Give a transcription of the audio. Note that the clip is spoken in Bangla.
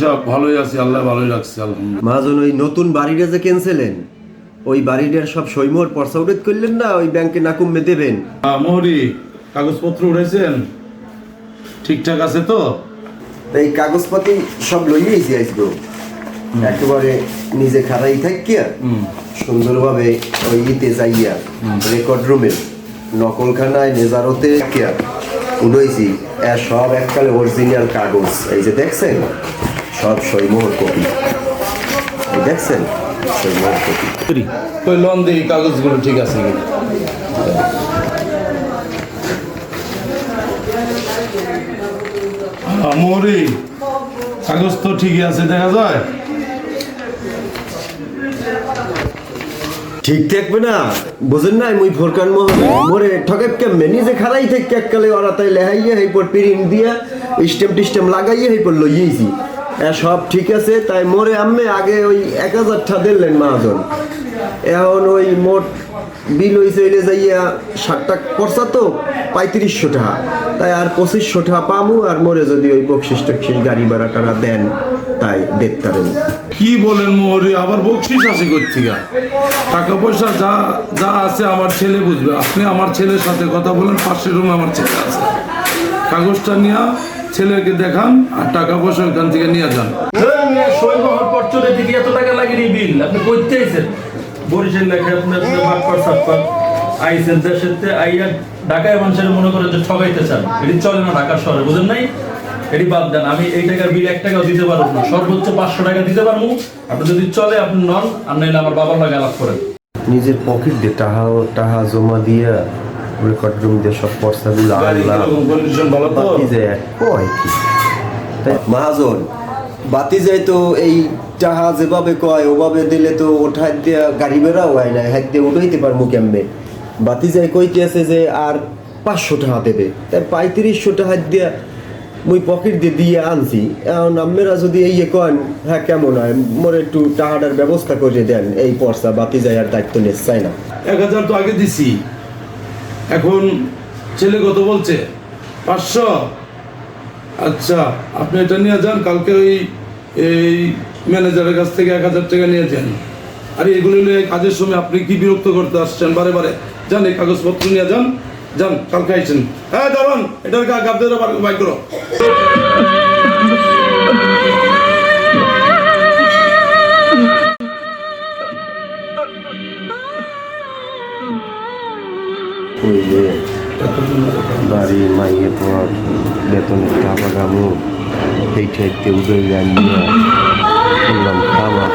পয়সা ভালোই আছে আল্লাহ ভালোই রাখছে আলহামদুলিল্লাহ। মহাজন ওই নতুন বাড়িটা যে ক্যান্সেলেন ওই বাড়িটার সব সৈমোর পর্সা উঠে করলেন না ওই ব্যাংকে না কমবে দেবেন মোহরি কাগজপত্র উঠেছেন ঠিকঠাক আছে তো? এই কাগজপাতি সব লইয়েছি আসব একেবারে নিজে খারাই থাকিয়া সুন্দরভাবে ওই ইতে যাইয়া রেকর্ড রুমে নকলখানায় নেজারতে এর সব এককালে অরিজিনাল কাগজ। এই যে দেখছেন? সব সৈমোহর কপি। দেখছেন? সৈমোহর কপি। ওই লোন দিই কাগজগুলো ঠিক আছে কিনা? আহ, কাগজ তো ঠিকই আছে দেখা যায়? ঠিক থাকবে না? বুঝেন না মুই ফোরকান মোহন মোরে ঠকাপ কেমনে? নিজে খারাই থেকে এককালে ওরা তাই লেহাইয়া এই পর প্রিন্ট দিয়া স্টেম টিস্টেম লাগাইয়া এই পর লইয়েছি। সব ঠিক আছে। তাই মোরে আম্মে আগে ওই এক হাজার টা দিলেন মাহাজন। এখন ওই মোট বিল চলে যাইয়া ষাট টাকা তো, পঁয়ত্রিশশো টাকা। তাই আর পঁচিশশো টাকা পামু, আর মোরে যদি ওই বকশিস টকশিস গাড়ি ভাড়া টাড়া দেন, তাই দেখতে কি বলেন মোহরি আবার বকশিস আছে কোথেকে টাকা পয়সা যা যা আছে আমার ছেলে বুঝবে। আপনি আমার ছেলের সাথে কথা বলেন, পাশের রুমে আমার ছেলে আছে। কাগজটা নিয়ে ছেলেকে দেখান আর টাকা পয়সা ওইখান থেকে নিয়ে যান। শৈব পরচুরে দিকে এত টাকা লাগেনি বিল আপনি করতে বরিশাল লেখা আপনার বাটপার সাতপার আইসেন দেশের আইয়া ঢাকায় মানুষের মনে করেন যে ঠগাইতে চান। এটি চলে না ঢাকার শহরে বুঝেন নাই? এটি বাদ দেন আমি এই টাকার বিল এক টাকাও দিতে পারব না। সর্বোচ্চ পাঁচশো টাকা দিতে পারব। আপনি যদি চলে আপনি নন আর নাইলে আমার বাবার লাগে আলাপ করেন। নিজের পকেট দিয়ে টাহা টাহা জমা দিয়া রেকর্ড রুম দিয়ে সব পর্সাগুলো আনলাম। কীরকম কন্ডিশন ভালো তো? বাতি যায় কয় কি? তাই মহাজন বাতি যায় তো এই যেভাবে কয় ওভাবে দিলে তো দিয়া গাড়ি বেড়াও হয় না হাত দিয়ে উঠাইতে পারব কেমনে? বাতি যায় কইতে আছে যে আর পাঁচশো টাকা দেবে। তাই পঁয়ত্রিশশো টাকা দিয়া মুই পকেট দিয়ে দিয়ে আনছি। এখন যদি এই কন হ্যাঁ কেমন হয়? মোর একটু টাকাটার ব্যবস্থা করে দেন এই পর্সা বাতি যায় আর দায়িত্ব নিতে চাই না? এক হাজার তো আগে দিছি। এখন ছেলে কত বলছে? পাঁচশো? আচ্ছা আপনি এটা নিয়ে যান, কালকে ওই, এই ম্যানেজারের কাছ থেকে এক হাজার টাকা নিয়ে যান। আর এগুলো নিয়ে কাজের সময় আপনি কি বিরক্ত করতে আসছেন? বারে বারে। যান, এই কাগজপত্র নিয়ে যান যান, কালকে আসছেন হ্যাঁ দাঁড়ান এটার গাবদের বাইক করো। ওই যে বাড়ি মাইয়ে পর বেতনের টাকা কামু এই ঠাইতে উদয় জানিয়ে করলাম খাওয়া।